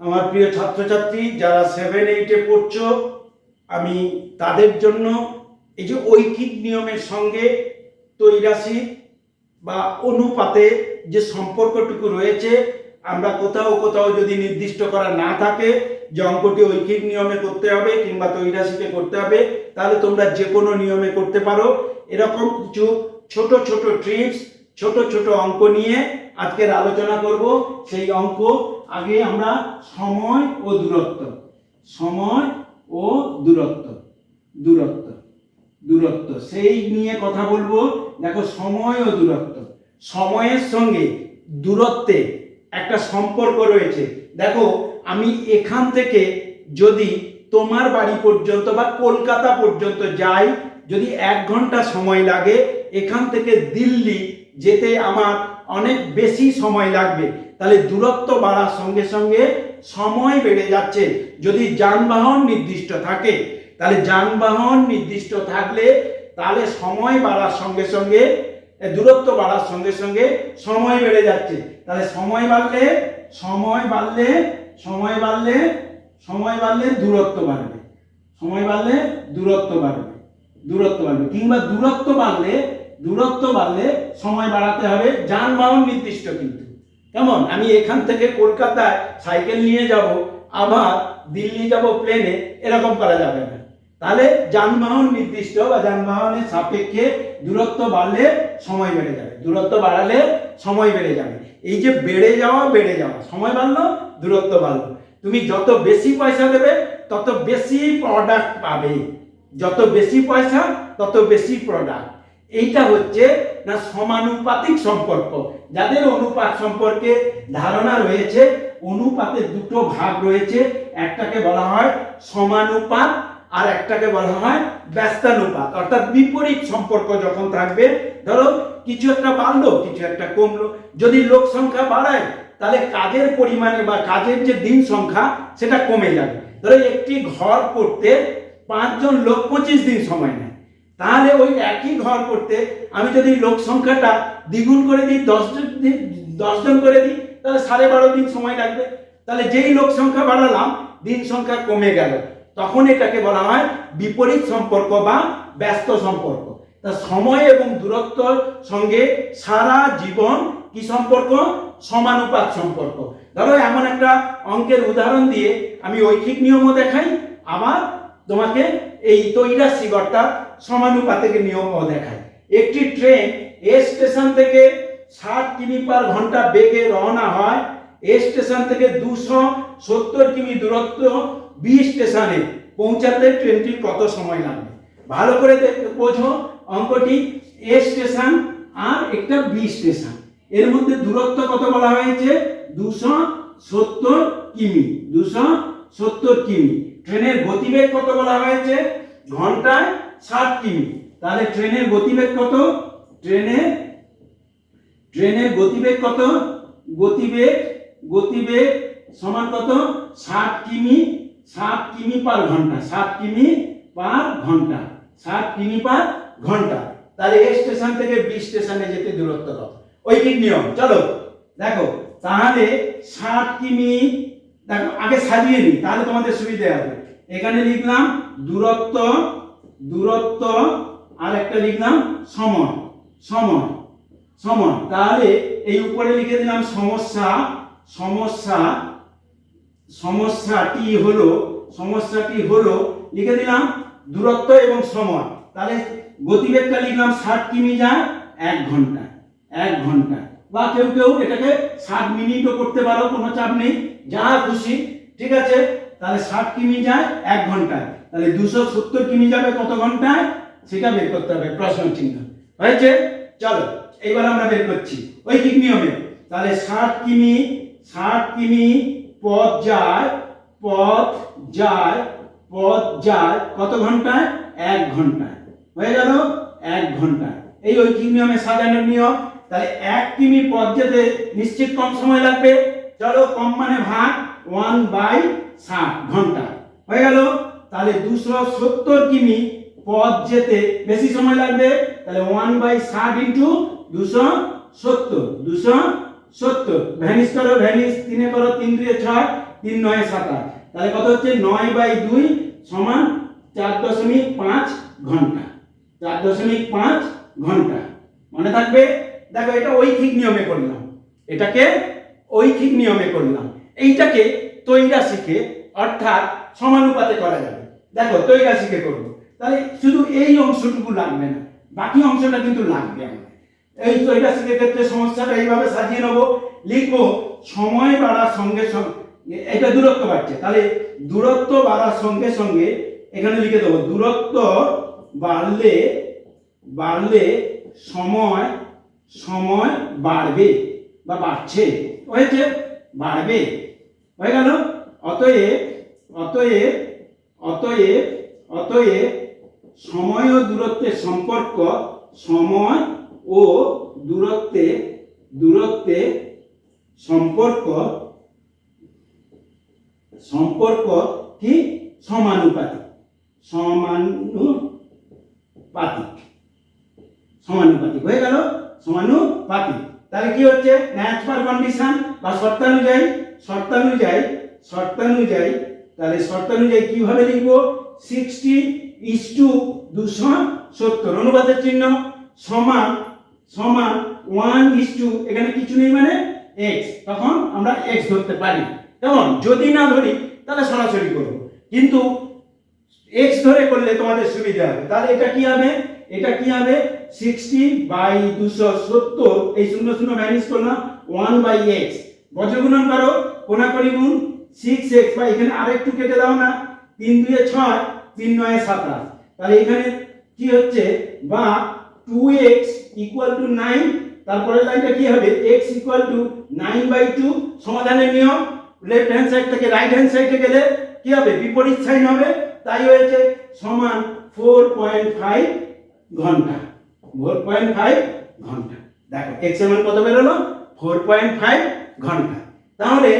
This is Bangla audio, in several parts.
আমার প্রিয় ছাত্রছাত্রী, যারা সেভেন এইটে পড়ছো, আমি তাদের জন্য এই যে ঐকিক নিয়মের সঙ্গে তৈরাসি বা অনুপাতে যে সম্পর্কটুকু রয়েছে, আমরা কোথাও কোথাও যদি নির্দিষ্ট করা না থাকে, যে অঙ্কটি ঐকিক নিয়মে করতে হবে কিংবা তৈরাসিকে করতে হবে, তাহলে তোমরা যে কোনো নিয়মে করতে পারো। এরকম কিছু ছোট ছোট ট্রিপস ছোট ছোট অঙ্ক নিয়ে আজকের আলোচনা করব। সেই অঙ্ক আগে আমরা সময় ও দূরত্ব। সময় ও দূরত্ব। দূরত্ব। দূরত্ব। সেই নিয়ে কথা বলব। দেখো, সময় ও দূরত্ব। সময়ের সঙ্গে দূরত্বে একটা সম্পর্ক রয়েছে। দেখো, আমি এখান থেকে যদি তোমার বাড়ি পর্যন্ত বা কলকাতা পর্যন্ত যাই, যদি এক ঘণ্টা সময় লাগে, এখান থেকে দিল্লি যেতে আমার অনেক বেশি সময় লাগবে। তাহলে দূরত্ব বাড়ার সঙ্গে সঙ্গে সময় বেড়ে যাচ্ছে। যদি যানবাহন নির্দিষ্ট থাকে, তাহলে যানবাহন নির্দিষ্ট থাকলে তাহলে সময় বাড়ার সঙ্গে সঙ্গে দূরত্ব বাড়ার সঙ্গে সঙ্গে সময় বেড়ে যাচ্ছে। তাহলে সময় বাড়লে সময় বাড়লে সময় বাড়লে সময় বাড়লে দূরত্ব বাড়বে। সময় বাড়লে দূরত্ব বাড়বে দূরত্ব বাড়বে। কিংবা দূরত্ব বাড়লে দূরত্ব বাড়লে সময় বাড়াতে হবে, যানবাহন নির্দিষ্ট কিন্তু। কেমন? আমি এখান থেকে কলকাতায় সাইকেল নিয়ে যাব, আবার দিল্লি যাব প্লেনে, এরকম করা যাবে না। তাহলে যানবাহন নির্দিষ্ট বা যানবাহনের সাপেক্ষে দূরত্ব বাড়লে সময় বেড়ে যাবে। দূরত্ব বাড়ালে সময় বেড়ে যাবে। এই যে বেড়ে যাওয়া বেড়ে যাওয়া, সময় বাড়লো, দূরত্ব বাড়লো। তুমি যত বেশি পয়সা দেবে, তত বেশি প্রোডাক্ট পাবে। যত বেশি পয়সা, তত বেশি প্রোডাক্ট এইটা হচ্ছে না সমানুপাতিক সম্পর্ক। যাদের অনুপাত সম্পর্কে ধারণা রয়েছে, অনুপাতের দুটো ভাগ রয়েছে। একটাকে বলা হয় সমানুপাত আর একটাকে বলা হয় ব্যস্তানুপাত। অর্থাৎ বিপরীত সম্পর্ক যখন থাকবে, ধরো কিছু একটা বাড়লো, কিছু একটা কমলো। যদি লোক সংখ্যা বাড়ায়, তাহলে কাজের পরিমাণে বা কাজের যে দিন সংখ্যা, সেটা কমে যাবে। ধরো একটি ঘর করতে পাঁচজন লোক পঁচিশ দিন সময় নেয়। তাহলে ওই একই ঘর করতে আমি যদি লোক সংখ্যাটা দ্বিগুণ করে দিই দশজন দশজন করে দিই, তাহলে সাড়ে বারো দিন সময় লাগবে। তাহলে যেই লোক সংখ্যা বাড়ালাম, দিন সংখ্যা কমে গেল। তখন এটাকে বলা হয় বিপরীত সম্পর্ক বা ব্যস্ত সম্পর্ক। তা সময় এবং দূরত্বর সঙ্গে সারা জীবন কি সম্পর্ক? সমানুপাত সম্পর্ক। ধরো এমন একটা অঙ্কের উদাহরণ দিয়ে আমি ঐকিক নিয়মও দেখাই, আবার তোমাকে এই তৈরাশি গড়টা সমানুপাতিক নিয়মও দেখায়। একটি ট্রেন এ স্টেশন থেকে ষাট কিমি পার ঘণ্টা বেগে রওনা হয়। এ স্টেশন থেকে দুশো সত্তর কিমি দূরত্ব বি স্টেশনে পৌঁছাতে ট্রেনটির কত সময় লাগবে? ভালো করে বোঝো অঙ্কটি। এ স্টেশন আর একটা বি স্টেশন। এর মধ্যে দূরত্ব কত বলা হয়েছে? দুশো সত্তর কিমি, দুশো সত্তর কিমি। ট্রেনের গতিবেগ কত বলা হয়েছে? ঘন্টায় ষাট কিমি। তাহলে ট্রেনের গতিবেগ কত? ট্রেনের ট্রেনের গতিবেগ কত? গতিবেগ গতিবেগ সমান কত? ষাট কিমি ষাট কিমি পার ঘণ্টা ষাট কিমি পার ঘণ্টা ষাট কিমি পার ঘণ্টা। তাহলে এ স্টেশন থেকে বি স্টেশনে যেতে দূরত্ব কত? ঐকিক নিয়ম? চলো, দেখো, তাহলে ষাট কিমি, দেখো, আগে সাজিয়ে নিই, তাহলে তোমাদের সুবিধা হবে। এখানে লিখলাম দূরত্ব দূরত্ব আর একটা লিখলাম সময় সময় সময়। তাহলে এই উপরে লিখে দিলাম সমস্যা সমস্যা, সমস্যাটি হলো সমস্যাটি হলো, লিখে দিলাম দূরত্ব এবং সময়। তাহলে গতিবেগটা লিখলাম ষাট কিমি যায় এক ঘণ্টা এক ঘণ্টা। বা কেউ কেউ এটাকে ষাট মিনিটও করতে পারো, কোনো চাপ নেই যা খুশি, ঠিক আছে? তাহলে ষাট কিমি যায় এক ঘন্টায় তাহলে দুশো সত্তর কিমি যাবে কত ঘন্টায়? সেটা বের করতে হবে, প্রশ্ন চিহ্ন। হয়েছে? চলো, এইবার আমরা বের করছি। ঐকিক নিয়মে। তাহলে ষাট কিমি ষাট কিমি, পথ যায় পথ যায় পথ যায়, কত ঘন্টায়? এক ঘন্টায়। হয়ে গেল? এক ঘন্টায়। এই ঐকিক নিয়মে সাজানোর নিয়ম। তাহলে এক কিমি পথ যেতে নিশ্চিত কম সময় লাগবে? চলো, কম মানে ভাগ ওয়ান বাই ষাট ঘণ্টা। হয়ে গেল? তাহলে দুশো সত্তর কিমি পথ যেতে বেশি সময় লাগবে? তাহলে ওয়ান বাই ষাট ইন্টু দুশো সত্তর দুশো সত্তর। ভ্যানিস করো ভ্যানিস তিনে করো, তিন দুয়ে ছয়, তিন নয় সাতাশ। তাহলে কত হচ্ছে? নয় বাই দুই সমান চার দশমিক পাঁচ ঘণ্টা। চার দশমিক পাঁচ ঘণ্টা। মনে থাকবে? দেখো, এটা ঐখিক নিয়মে করলাম। এটাকে ঐখিক নিয়মে করলাম। এইটাকে তৈরা শিখে অর্থাৎ সমানুপাতে করা যাবে। দেখো তৈরাশিকে করব। তাহলে শুধু এই অংশটুকু লাগবে না, বাকি অংশটা কিন্তু লাগবে আমাদের। এই তৈরাশিকের ক্ষেত্রে সমস্যাটা এইভাবে সাজিয়ে নেব, লিখব, সময় বাড়ার সঙ্গে সঙ্গে এটা দূরত্ব বাড়ছে। তাহলে দূরত্ব বাড়ার সঙ্গে সঙ্গে এখানে লিখে দেবো, দূরত্ব বাড়লে বাড়লে সময় সময় বাড়বে বা বাড়ছে। হয়েছে? বাড়বে। হয়ে গেল? অতএব অতএব অতএব অতএব সময় ও দূরত্বের সম্পর্ক, সময় ও দূরত্বে দূরত্বে সম্পর্ক সম্পর্ক কি? সমানুপাতিক। সমানুপাতিক। সমানুপাতিক। হয়ে গেল? সমানুপাতিক। তাহলে কি হচ্ছে? ন্যাচুরাল কন্ডিশন বা শর্তানুযায়ী শর্তানুযায়ী শর্তানুযায়ী তাহলে শর্তানুযায়ী কীভাবে লিখব? সিক্সটি ইস টু দুশো সত্তর। অনুপাতের চিহ্ন সমান সমান ওয়ান ইস টু এখানে কিছু নেই মানে এক্স তখন আমরা এক্স ধরতে পারি। কেমন? যদি না ধরি, তাহলে সরাসরি করব। কিন্তু এক্স ধরে করলে তোমাদের সুবিধা হবে। তাহলে এটা কি হবে? এটা কি হবে? সিক্সটি বাই দুশো সত্তর। এই শূন্য শূন্য ম্যানেজ করলাম ওয়ান বাই এক্স বজ্রগুণন করো কোনাকড়ি গুণ সিক্স এক্স বা এখানে আরেকটু কেটে দাও না। তিন দুয়ে ছয়, তিন নয় সাতাশ। তাহলে এখানে কি হচ্ছে? বা two x equal to nine তারপরের লাইনটা কি হবে? X equal to nine by two সমাধানের নিয়ম। লেফট হ্যান্ড সাইড থেকে রাইট হ্যান্ড সাইডে গেলে কি হবে? বিপরীত সাইন হবে। তাই হয়েছে সমান ফোর পয়েন্ট ফাইভ ঘণ্টা। ফোর পয়েন্ট ফাইভ ঘণ্টা। দেখো এক্সের মান কত বেরোলো? ফোর পয়েন্ট ফাইভ ঘণ্টা। তাহলে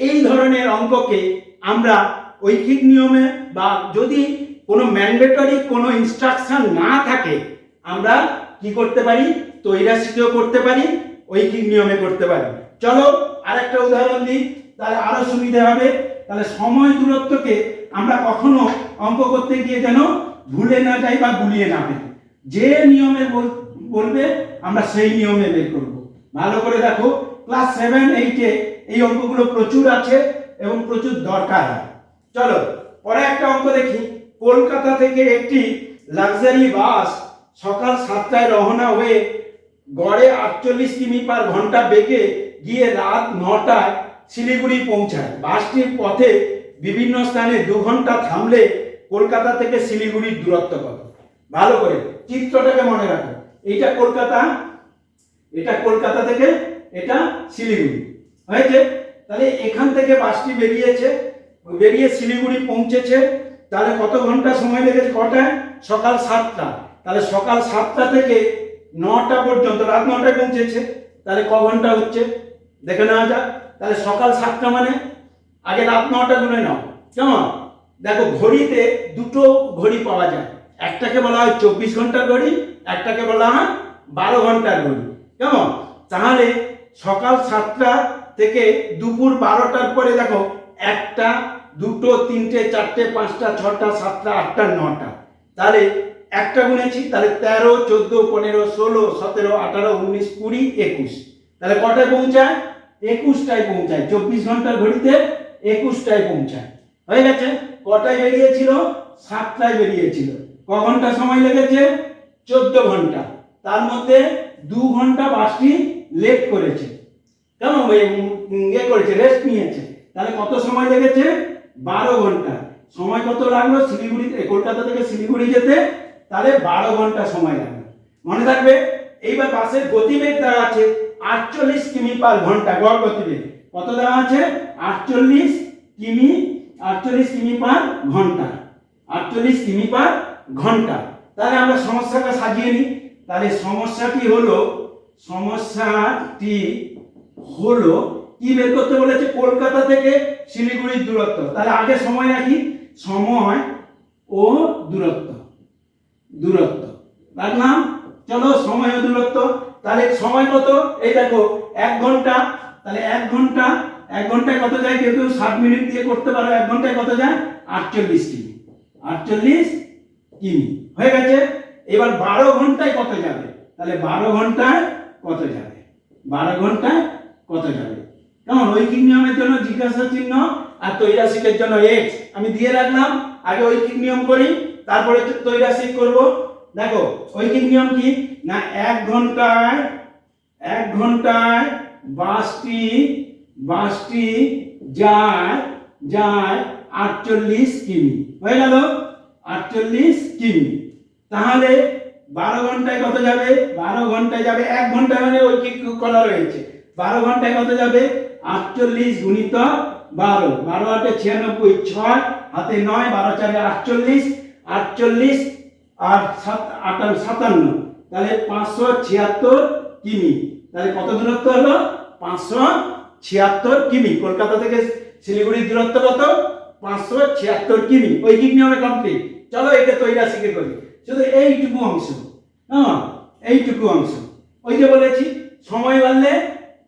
এই ধরনের অঙ্ককে আমরা ঐকিক নিয়মে বা যদি কোনো ম্যান্ডেটরি কোনো ইনস্ট্রাকশন না থাকে, আমরা কি করতে পারি? তৈরাশিকেও করতে পারি ঐকিক নিয়মে করতে পারি। চলো আরেকটা উদাহরণ দিই, তাহলে আরও সুবিধা হবে। তাহলে সময় দূরত্বকে আমরা কখনো অঙ্ক করতে গিয়ে যেন ভুলে না যাই বা গুলিয়ে না ফেলি। যে নিয়মে বল- বলবে, আমরা সেই নিয়মে বের করব। ভালো করে দেখো ক্লাস সেভেন এইটে এই অঙ্কগুলো প্রচুর আছে এবং প্রচুর দরকার হয়। চলো, পরে একটা অঙ্ক দেখি। কলকাতা থেকে একটি লাক্সারি বাস সকাল সাতটায় রওনা হয়ে গড়ে আটচল্লিশ কিমি পার ঘণ্টা বেগে গিয়ে রাত নটায় শিলিগুড়ি পৌঁছায়। বাসটির পথে বিভিন্ন স্থানে দু ঘণ্টা থামলে কলকাতা থেকে শিলিগুড়ির দূরত্ব কত? ভালো করে চিত্রটাকে মনে রাখো। এইটা কলকাতা, এটা কলকাতা থেকে, এটা শিলিগুড়ি। হয়েছে? তাহলে এখান থেকে বাসটি বেরিয়েছে, বেরিয়ে শিলিগুড়ি পৌঁছেছে। তাহলে কত ঘণ্টা সময় লেগেছে? কটায় সকাল সাতটা। তাহলে সকাল সাতটা থেকে নটা পর্যন্ত, রাত নটায় পৌঁছেছে। তাহলে ক ঘণ্টা হচ্ছে? দেখে নেওয়া যাক। তাহলে সকাল সাতটা মানে? আগে রাত নটা গুনে নাও। কেমন? দেখো, ঘড়িতে দুটো ঘড়ি পাওয়া যায়। একটাকে বলা হয় চব্বিশ ঘণ্টার ঘড়ি, একটাকে বলা হয় বারো ঘণ্টার ঘড়ি। কেমন? তাহলে সকাল সাতটা থেকে দুপুর বারোটার পরে দেখো, একটা, দুটো, তিনটে, চারটে, পাঁচটা, ছটা, সাতটা, আটটা, নটা। তাহলে একটা গুনেছি, তাহলে তেরো, চোদ্দ, পনেরো, ষোলো, সতেরো, আঠারো, উনিশ, কুড়ি, একুশ। তাহলে কটায় পৌঁছায়? একুশটায় পৌঁছায়। চব্বিশ ঘণ্টার ঘড়িতে একুশটায় পৌঁছায়। হয়ে গেছে? কটায় বেরিয়েছিল? সাতটায় বেরিয়েছিল। ক ঘণ্টা সময় লেগেছে? চোদ্দ ঘণ্টা। তার মধ্যে দু ঘণ্টা বাসটি লেট করেছে। কেমন ইয়ে করেছে রেস্ট নিয়েছে। তাহলে কত সময় লেগেছে? বারো ঘণ্টা। সময় কত লাগল? শিলিগুড়ি কলকাতা থেকে শিলিগুড়ি যেতে? তাহলে বারো ঘণ্টা সময় লাগল। মনে থাকবে? এইবার বাসের গতিবেগ দেওয়া আছে আটচল্লিশ কিমি পার ঘণ্টা, গড় গতিবেগ। কত দেওয়া আছে আটচল্লিশ কিমি আটচল্লিশ কিমি পার ঘণ্টা। আটচল্লিশ কিমি পার ঘণ্টা। তাহলে আমরা সমস্যাটা সাজিয়ে নিই। তাহলে সমস্যাটি হলো, সমস্যাটি হলো কি বের করতে বলেছে? কলকাতা থেকে শিলিগুড়ির দূরত্ব। তাহলে আগে সময় রাখি। সময় ও দূরত্ব। দূরত্ব। রাখলাম চলো, সময় ও দূরত্ব। তাহলে সময় কত? এই দেখো, এক ঘণ্টা। তাহলে এক ঘণ্টা। এক ঘন্টায় কত যায়? কেউ কেউ ষাট মিনিট দিয়ে করতে পারো, এক ঘন্টায় কত যায়? আটচল্লিশ কিমি। আটচল্লিশ কিমি। হয়ে গেছে? এবার বারো ঘন্টায় কত যাবে? তাহলে বারো ঘন্টায় কত যাবে? বারো ঘন্টায় কত যাবে কেমন ঐকিক নিয়মের জন্য জিজ্ঞাসা চিহ্ন আর তৈরাসিকের জন্য এক্স আমি দিয়ে রাখলাম, আগে ঐকিক নিয়ম করি, তারপরে তৈরাসিক করব। দেখো ঐকিক নিয়ম কি? না, এক ঘন্টায় এক ঘন্টায় বাসটি বাসটি যায় যায় আটচল্লিশ কিমি। হয়ে গেল? আটচল্লিশ কিমি। তাহলে বারো ঘন্টায় কত যাবে? বারো ঘন্টায় যাবে। এক ঘণ্টা মানে ওই কি করা রয়েছে। বারো ঘন্টায় কত যাবে? আটচল্লিশ গুণিত বারো। বারো আটে ছিয়ানব্বই, ছয়, হাতে নয়, বারো চারে আটচল্লিশ আটচল্লিশ, আর সাত, আটান্ন, সাতান্ন। তাহলে পাঁচশো ছিয়াত্তর কিমি। তাহলে কত দূরত্ব হলো? পাঁচশো ছিয়াত্তর কিমি। কলকাতা থেকে শিলিগুড়ির দূরত্ব কত? পাঁচশো ছিয়াত্তর কিমি। ওই ঐকিক নিয়মে কমপ্লিট চলো এটা তৈরা শিখে করি। শুধু এইটুকু অংশ। হ্যাঁ এইটুকু অংশ। ওই যে বলেছি, সময় বাড়লে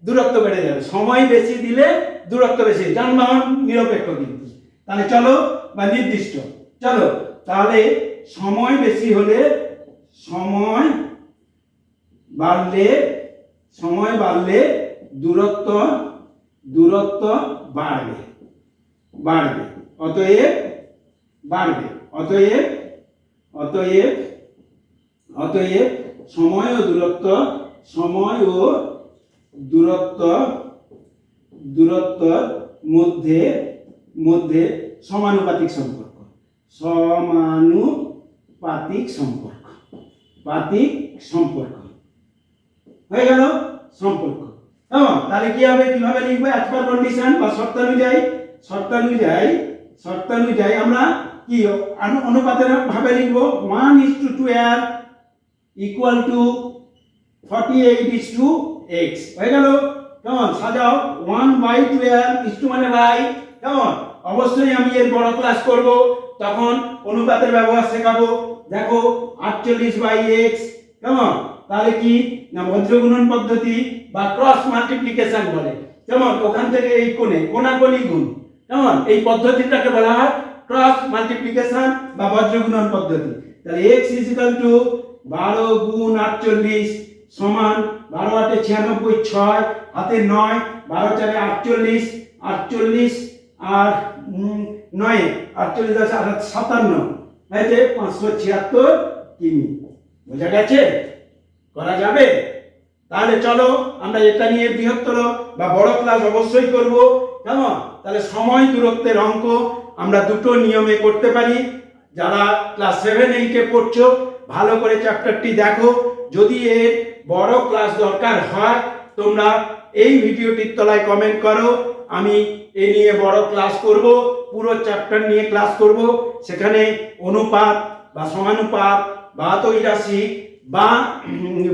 দূরত্ব বেড়ে যাবে। সময় বেশি দিলে দূরত্ব বেশি যানবাহন নিরপেক্ষ কিন্তু। তাহলে চলো বা নির্দিষ্ট। চলো, তাহলে সময় বেশি হলে সময় বাড়লে সময় বাড়লে দূরত্ব দূরত্ব বাড়বে। বাড়বে। অতএব বাড়বে। অতএব অতএব অতএব সময় ও দূরত্ব, সময় ও দূরত্ব দূরত্বর মধ্যে মধ্যে সমানুপাতিক সম্পর্ক। সমানুপাতিক সম্পর্ক। পাতিক সম্পর্ক। হয়ে গেল সম্পর্ক। কেমন? তাহলে কি হবে? কীভাবে লিখবে? অ্যাজ কন্ডিশন বা শর্তানুযায়ী শর্তানুযায়ী শর্তানুযায়ী আমরা কি অনু- অনুপাতের ভাবে লিখব? One is to twelve equal to forty eight is to x হয়ে গেল। কেমন সাজাও। One by twelve is to মানে বাই কেমন অবশ্যই আমি এর বড় ক্লাস করব। তখন অনুপাতের ব্যবহার শেখাবো। দেখো, আটচল্লিশ বাই এক্স কেমন তাহলে কি? না, বজ্রগুণন পদ্ধতি বা ক্রস মাল্টিপ্লিকেশন বলে। কেমন ওখান থেকে এই কোণে কোনাকোনি গুণ। কেমন এই পদ্ধতিটাকে বলা হয় ক্রস মাল্টিপ্লিকেশন বা বজ্রগুণন পদ্ধতি। তাহলে এক্স ইজ টু বারো গুণ আটচল্লিশ সমান বারো আটে ছিয়ানব্বই ছয়, হাতে নয়, বারো চারে আটচল্লিশ আটচল্লিশ আর নয়, আটচল্লিশ দশ আট সাতান্ন। হয়েছে পাঁচশো ছিয়াত্তর কিমি বোঝা গেছে? করা যাবে? তাহলে চলো, আমরা এটা নিয়ে বৃহত্তর বা বড় ক্লাস অবশ্যই করব। কেমন? তাহলে সময় দূরত্বের অঙ্ক আমরা দুটো নিয়মে করতে পারি। যারা ক্লাস সেভেন এইটে পড়ছো, ভালো করে চ্যাপ্টারটি দেখো। যদি এর বড় ক্লাস দরকার। হয় তোমরা এই ভিডিওটির তলায় কমেন্ট করো। আমি এ নিয়ে বড় ক্লাস করব, পুরো চ্যাপ্টার নিয়ে ক্লাস করব। সেখানে অনুপাত বা সমানুপাত বা তৈরাশি বা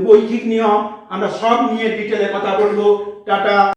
বৈদিক নিয়ম আমরা সব নিয়ে ডিটেলে কথা বলব। টাটা।